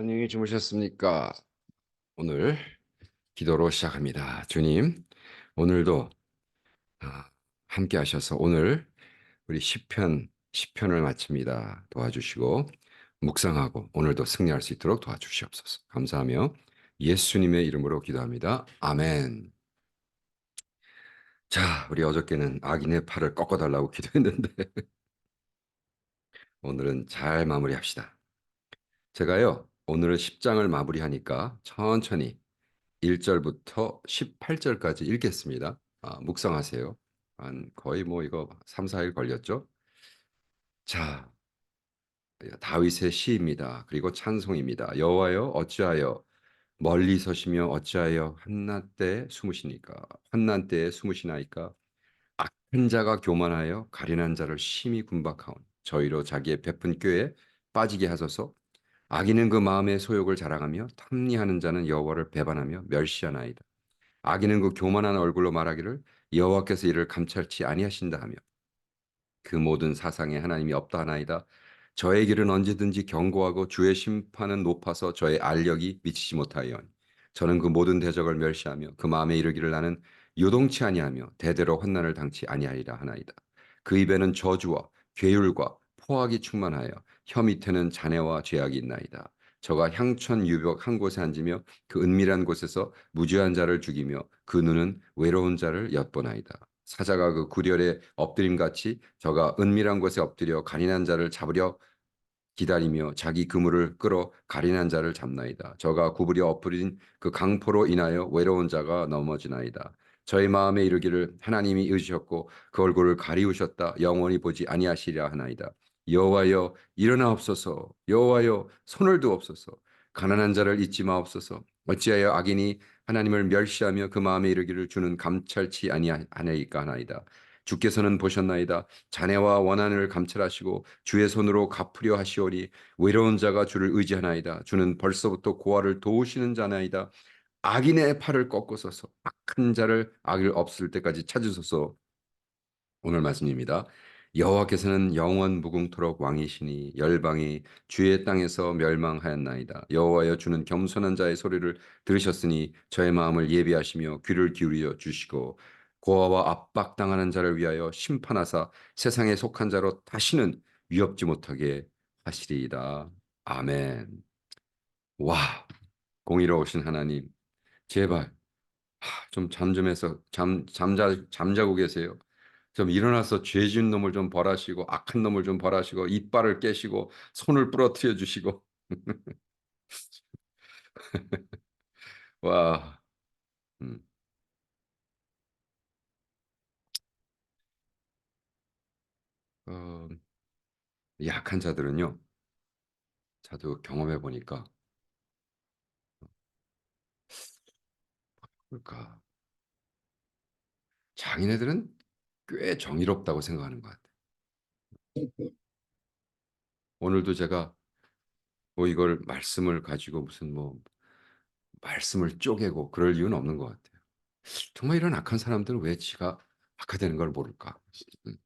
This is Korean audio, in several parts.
안녕히 주무셨습니까? 오늘 기도로 시작합니다. 주님, 오늘도 아, 함께 하셔서 오늘 우리 시편 10편을 마칩니다. 도와주시고 묵상하고 오늘도 승리할 수 있도록 도와주시옵소서. 감사하며 예수님의 이름으로 기도합니다. 아멘. 자, 우리 어저께는 악인의 팔을 꺾어달라고 기도했는데 오늘은 잘 마무리합시다. 제가요, 오늘 10장을 마무리하니까 천천히 1절부터 18절까지 읽겠습니다. 아, 묵상하세요. 한 거의 뭐 이거 3, 4일 걸렸죠? 자, 다윗의 시입니다. 그리고 찬송입니다. 여호와여 어찌하여 멀리 서시며 어찌하여 한낮 때 숨으시니까 환난 때에 숨으시나이까 악한 자가 교만하여 가련한 자를 심히 군박하오니 저희로 자기의 베푼 꾀에 빠지게 하소서 악인은 그 마음의 소욕을 자랑하며 탐리하는 자는 여호와를 배반하며 멸시하나이다. 악인은 그 교만한 얼굴로 말하기를 여호와께서 이를 감찰치 아니하신다 하며 그 모든 사상에 하나님이 없다 하나이다. 저의 길은 언제든지 경고하고 주의 심판은 높아서 저의 알력이 미치지 못하여니 저는 그 모든 대적을 멸시하며 그 마음에 이르기를 나는 요동치 아니하며 대대로 환난을 당치 아니하리라 하나이다. 그 입에는 저주와 괴율과 포악이 충만하여 혀 밑에는 잔해와 죄악이 있나이다. 저가 향천 유벽 한 곳에 앉으며 그 은밀한 곳에서 무죄한 자를 죽이며 그 눈은 외로운 자를 엿보나이다. 사자가 그 구렬에 엎드림 같이 저가 은밀한 곳에 엎드려 가린한 자를 잡으려 기다리며 자기 그물을 끌어 가린한 자를 잡나이다. 저가 구부려 엎드린 그 강포로 인하여 외로운 자가 넘어지나이다. 저의 마음에 이르기를 하나님이 의지셨고 그 얼굴을 가리우셨다 영원히 보지 아니하시리라 하나이다. 여호와여 일어나옵소서 여호와여 손을 두옵소서 가난한 자를 잊지 마옵소서 어찌하여 악인이 하나님을 멸시하며 그 마음에 이르기를 주는 감찰치 아니하나이까 하나이다. 주께서는 보셨나이다. 자네와 원한을 감찰하시고 주의 손으로 갚으려 하시오니 외로운 자가 주를 의지하나이다. 주는 벌써부터 고아를 도우시는 자나이다. 악인의 팔을 꺾으소서 악한 자를 악을 없을 때까지 찾으소서 오늘 말씀입니다. 여호와께서는 영원 무궁토록 왕이시니 열방이 주의 땅에서 멸망하였나이다. 여호와여 주는 겸손한 자의 소리를 들으셨으니 저의 마음을 예비하시며 귀를 기울여 주시고 고아와 압박당하는 자를 위하여 심판하사 세상에 속한 자로 다시는 위협지 못하게 하시리이다. 아멘. 와, 공의로우신 하나님, 제발 좀 잠 좀 해서 잠 잠자 잠자고 계세요. 좀 일어나서 죄 지은 놈을 좀 벌하시고 악한 놈을 좀 벌하시고 이빨을 깨시고 손을 부러뜨려 주시고. 와. 음. 어, 약한 자들은요 저도 경험해 보니까 그러니까? 장인애들은 꽤 정의롭다고 생각하는 것 같아요. 오늘도 제가 뭐 이걸 말씀을 가지고 무슨 뭐 말씀을 쪼개고 그럴 이유는 없는 것 같아요. 정말 이런 악한 사람들은 왜 지가 악화되는 걸 모를까? 음.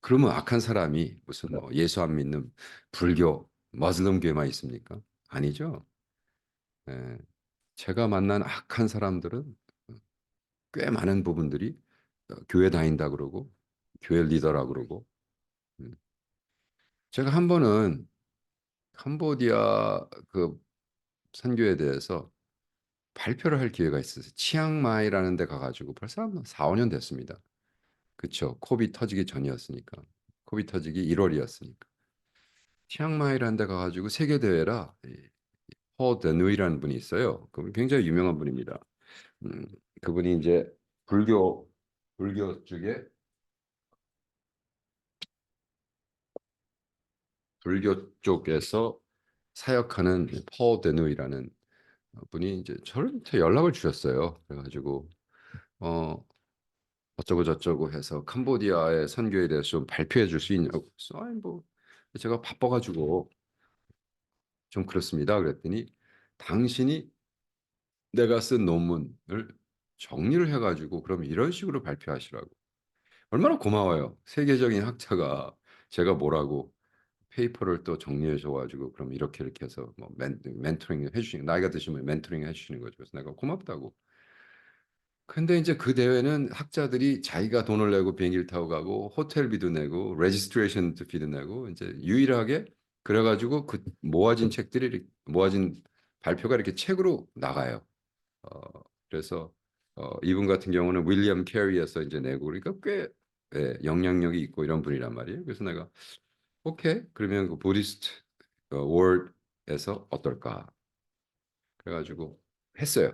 그러면 악한 사람이 무슨 뭐 예수 안 믿는 불교, 머슬럼 교회만 있습니까? 아니죠. 예, 제가 만난 악한 사람들은 꽤 많은 부분들이 어, 교회 다닌다 그러고 교회 리더라 그러고 음. 제가 한 번은 캄보디아 그 선교에 대해서 발표를 할 기회가 있었어요. 치앙마이라는 데 가가지고 벌써 한 4, 5년 됐습니다. 그쵸. 코비 터지기 전이었으니까. 코비 터지기 1월이었으니까. 치앙마이라는 데 가가지고 세계대회라 허 데누이라는 분이 있어요. 그분 굉장히 유명한 분입니다. 음, 그분이 이제 불교 불교 쪽에 불교 쪽에서 사역하는 퍼 데누이라는 분이 이제 저한테 연락을 주셨어요. 그래가지고 어 어쩌고 저쩌고 해서 캄보디아의 선교에 대해서 좀 발표해 줄 수 있냐고. 그래서 아니 뭐 제가 바빠가지고 좀 그렇습니다. 그랬더니 당신이 내가 쓴 논문을 정리를 해가지고 그럼 이런 식으로 발표하시라고. 얼마나 고마워요. 세계적인 학자가 제가 뭐라고 페이퍼를 또 정리해 줘가지고 그럼 이렇게 이렇게 해서 뭐 멘, 멘토링 해주시는 나이가 드시면 멘토링 해주시는 거죠. 그래서 내가 고맙다고. 근데 이제 그 대회는 학자들이 자기가 돈을 내고 비행기를 타고 가고 호텔비도 내고 레지스트레이션 비도 내고 이제 유일하게 그래가지고 그 모아진 책들이 모아진 발표가 이렇게 책으로 나가요. 어, 그래서 어, 이분 같은 경우는 윌리엄 캐리에서 이제 내고 그러니까 꽤 예, 영향력이 있고 이런 분이란 말이에요. 그래서 내가 오케이 그러면 그 부디스트 어, 월드에서 어떨까? 그래가지고 했어요.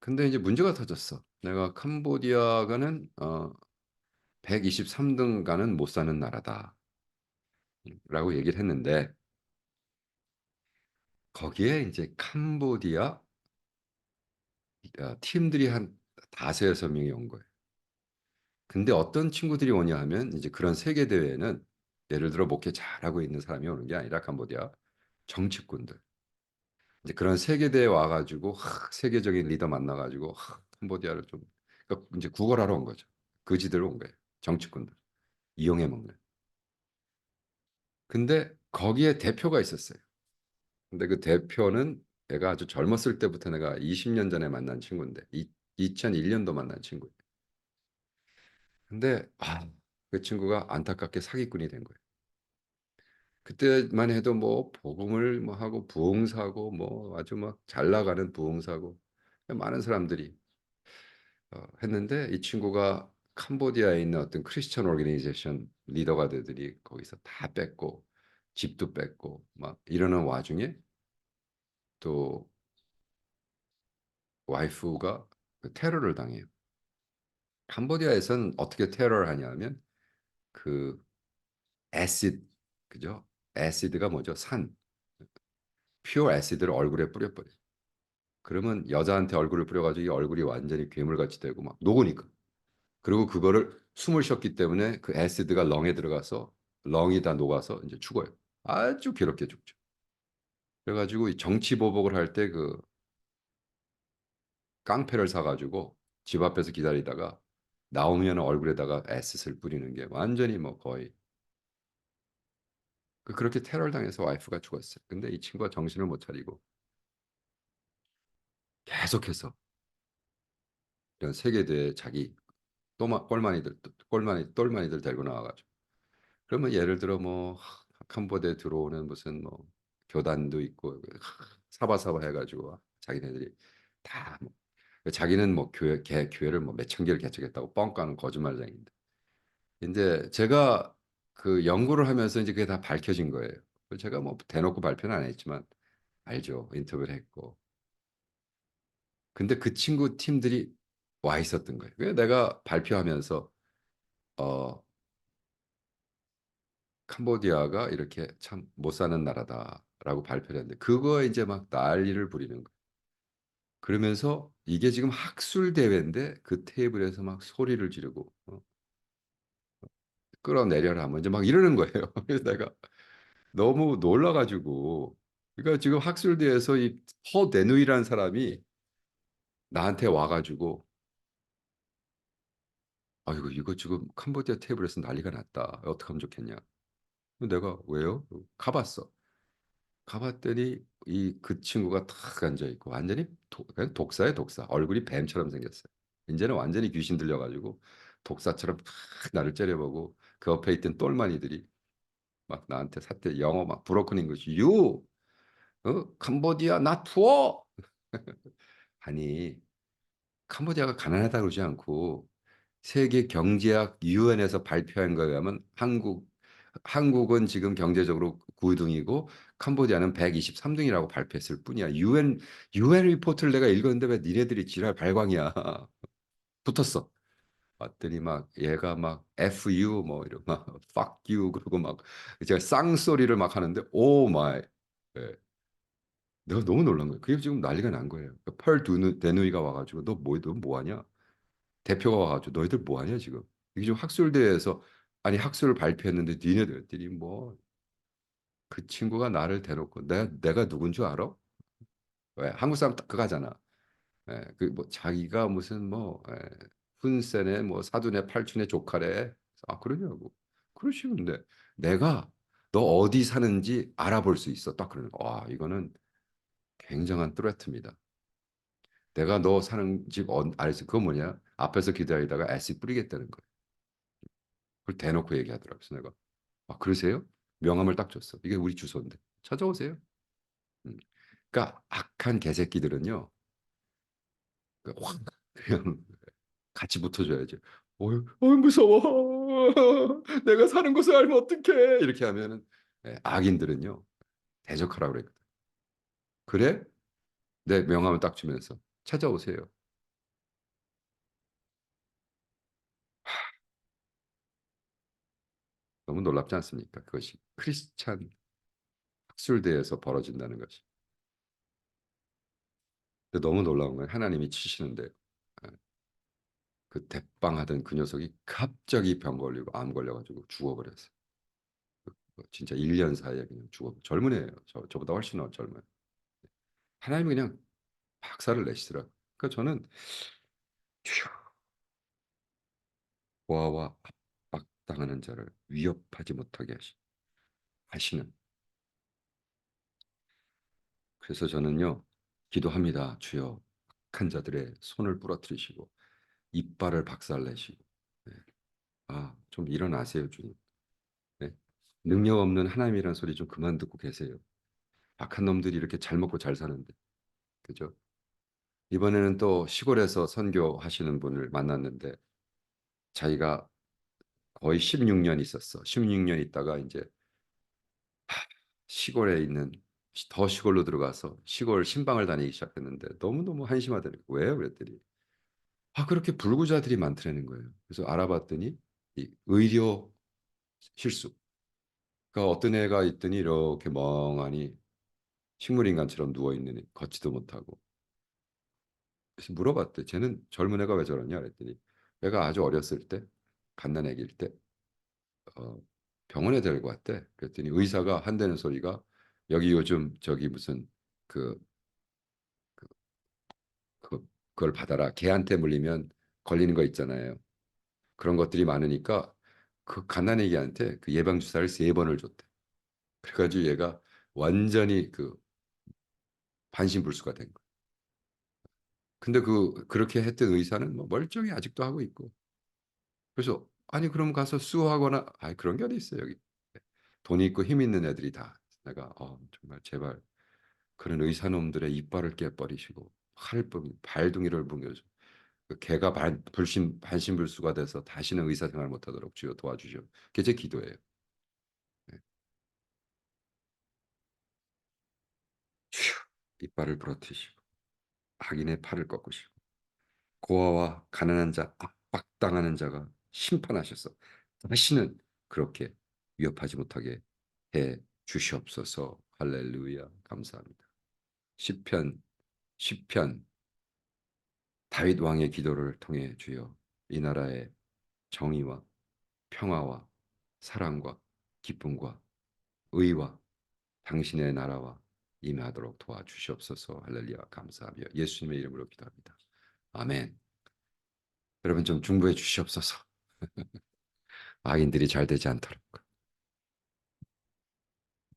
근데 이제 문제가 터졌어. 내가 캄보디아가는 어, 123등 가는 못 사는 나라다. 라고 얘기를 했는데 거기에 이제 캄보디아 어, 팀들이 한 다섯 여섯 명이 온 거예요. 근데 어떤 친구들이 오냐 하면 이제 그런 세계 대회는 예를 들어 목회 잘하고 있는 사람이 오는 게 아니라 캄보디아 정치꾼들 이제 그런 세계 대회 와가지고 하, 세계적인 리더 만나가지고 하, 캄보디아를 좀 그러니까 이제 구걸하러 온 거죠. 그지들 온 거예요. 정치꾼들 이용해 먹는. 근데 거기에 대표가 있었어요. 근데 그 대표는 내가 아주 젊었을 때부터 내가 20년 전에 만난 친구인데 이, 2001년도 만난 친구예요. 근데 아, 그 친구가 안타깝게 사기꾼이 된 거예요. 그때만 해도 뭐 복음을 뭐 하고 부흥사고 뭐 아주 막 잘 나가는 부흥사고 많은 사람들이 어, 했는데 이 친구가 캄보디아에 있는 어떤 크리스천 오르게니제이션 리더가 되더니 거기서 다 뺏고 집도 뺏고 막 이러는 와중에 또 와이프가 그 테러를 당해요. 캄보디아에서는 어떻게 테러를 하냐면 그 애시드 그죠? 애시드가 뭐죠? 산. 퓨어 애시드를 얼굴에 뿌려버려. 그러면 여자한테 얼굴을 뿌려가지고 이 얼굴이 완전히 괴물같이 되고 막 녹으니까. 그리고 그거를 숨을 쉬었기 때문에 그 애시드가 렁에 들어가서 렁이 다 녹아서 이제 죽어요. 아주 괴롭게 죽죠. 그래가지고 이 정치 보복을 할 때 그 깡패를 사가지고 집 앞에서 기다리다가 나오면 얼굴에다가 애시드를 뿌리는 게 완전히 뭐 거의 그 그렇게 테러를 당해서 와이프가 죽었어요. 근데 이 친구가 정신을 못 차리고 계속해서 이런 세계대회 자기 또마 꼴마니들 꼴마니 똘마니들 데리고 나와가지고 그러면 예를 들어 뭐 캄보디아에 들어오는 무슨 뭐 교단도 있고 사바사바 해가지고 자기네들이 다 뭐, 자기는 뭐 교회 개, 교회를 뭐 몇 천 개를 개척했다고 뻥까는 거짓말쟁인데 이제 제가 그 연구를 하면서 이제 그게 다 밝혀진 거예요. 제가 뭐 대놓고 발표는 안 했지만 알죠. 인터뷰를 했고. 근데 그 친구 팀들이 와 있었던 거예요. 그래서 내가 발표하면서 어 캄보디아가 이렇게 참 못 사는 나라다 라고 발표를 했는데 그거에 이제 막 난리를 부리는 거예요. 그러면서 이게 지금 학술 대회인데 그 테이블에서 막 소리를 지르고 어, 끌어내려라 뭐 이제 막 이러는 거예요. 그래서 내가 너무 놀라가지고 그러니까 지금 학술 대회에서 이 허데누이라는 사람이 나한테 와가지고 아이고 이거 지금 캄보디아 테이블에서 난리가 났다. 어떻게 하면 좋겠냐? 내가 왜요? 가봤어. 가봤더니 이 그 친구가 탁 앉아 있고 완전히 독, 그냥 독사예 독사. 얼굴이 뱀처럼 생겼어요. 이제는 완전히 귀신 들려가지고 독사처럼 탁 나를 째려보고 그 옆에 있던 똘마니들이 막 나한테 사태 영어 막 브로큰 잉글리시 유 어? 캄보디아 나 투어 아니 캄보디아가 가난하다 그러지 않고 세계 경제학 유엔에서 발표한 거에 의하면 한국 한국은 지금 경제적으로 9등이고 캄보디아는 123등이라고 발표했을 뿐이야. 유엔 유엔 리포트를 내가 읽었는데 왜 니네들이 지랄 발광이야. 붙었어. 봤더니 막 얘가 막 FU 뭐 이런 막 fuck you 그러고 막 제가 쌍소리를 막 하는데 오 마이. 예. 내가 너무 놀란 거예요. 그게 지금 난리가 난 거예요. 펄 두누 데누이가 와가지고 너 뭐, 너 뭐 하냐? 대표가 와가지고 너희들 뭐 하냐 지금? 이게 지금 학술대회에서 아니 학술을 발표했는데 니네들끼리 뭐 그 친구가 나를 대놓고 내가 내가 누군 줄 알아? 왜 한국 사람 딱 그거 잖아. 예, 그뭐 자기가 무슨 뭐 예, 훈센의 뭐 사돈의 팔촌의 조카래. 아 그러냐고. 그러시는데 내가 너 어디 사는지 알아볼 수 있어. 딱 그러는 거. 와, 이거는 굉장한 뚜레트입니다. 내가 너 사는 집 어, 알지? 그거 뭐냐? 앞에서 기다리다가 애씩 뿌리겠다는 거예요. 그걸 대놓고 얘기하더라고요. 내가 아, 그러세요? 명함을 딱 줬어. 이게 우리 주소인데 찾아오세요. 음. 그러니까 악한 개새끼들은요. 그확 그냥 같이 붙어줘야죠. 어이, 어이 무서워. 내가 사는 곳을 알면 어떡해. 이렇게 하면은 예, 악인들은요. 대적하라고 그랬거든. 그래? 내 명함을 딱 주면서 찾아오세요. 너무 놀랍지 않습니까? 그것이 크리스찬 학술대에서 벌어진다는 것이. 너무 놀라운 건 하나님이 치시는데 예. 그 대빵하던 그 녀석이 갑자기 병 걸리고 암 걸려가지고 죽어버렸어요. 그- 그 진짜 1년 사이에 그냥 죽어 젊은 애예요. 저, 저보다 훨씬 더 젊어요. 하나님이 그냥 박살을 내시더라고요. 그러니까 저는 압박 당하는 자를 위협하지 못하게 하시, 하시는 그래서 저는요 기도합니다. 주여 악한 자들의 손을 부러뜨리시고 이빨을 박살내시고 네. 아좀 일어나세요 주님. 네. 능력 없는 하나님이라는 소리 좀 그만 듣고 계세요. 악한 놈들이 이렇게 잘 먹고 잘 사는데 그죠? 이번에는 또 시골에서 선교하시는 분을 만났는데 자기가 거의 16년 있었어. 16년 있다가 이제 하, 시골에 있는 더 시골로 들어가서 시골 신방을 다니기 시작했는데 너무너무 거예요. 왜? 그랬더니 아 그렇게 불구자들이 많더라는 거예요. 그래서 알아봤더니 이 의료 실수. 그러니까 어떤 애가 있더니 이렇게 멍하니 식물인간처럼 누워있는 애, 걷지도 못하고 그래서 물어봤대. 쟤는 젊은 애가 왜 저러냐 그랬더니 애가 아주 어렸을 때 갓난 애기일 때 어, 병원에 데리고 왔대. 그랬더니 의사가 한다는 소리가 여기 요즘 저기 무슨 그, 그, 그 그걸 받아라. 개한테 물리면 걸리는 거 있잖아요. 그런 것들이 많으니까 그 갓난 애기한테 그 예방 주사를 세 번을 줬대. 그래가지고 얘가 완전히 그 반신불수가 된 거야. 근데 그 그렇게 했던 의사는 뭐 멀쩡히 아직도 하고 있고. 그래서 아니 그럼 가서 수호하거나 아 그런 게 어디 있어요 여기. 돈 있고 힘 있는 애들이 다 내가 어, 정말 제발 그런 의사놈들의 이빨을 깨버리시고 뿜 발둥이를 뭉겨줘. 그 개가 반, 불신 반신불수가 돼서 다시는 의사 생활 못하도록 주여 도와주시오. 그게 제 기도예요. 네. 주여 이빨을 부러뜨리시고 악인의 팔을 꺾으시고 고아와 가난한 자 압박당하는 자가 심판하셔서 다시는 그렇게 위협하지 못하게 해 주시옵소서. 할렐루야. 감사합니다. 시편 시편 다윗 왕의 기도를 통해 주여 이 나라의 정의와 평화와 사랑과 기쁨과 의와 당신의 나라와 임하도록 도와주시옵소서. 할렐루야. 감사하며 예수님의 이름으로 기도합니다. 아멘. 여러분 좀 중보해 주시옵소서. 악인들이 잘 되지 않도록.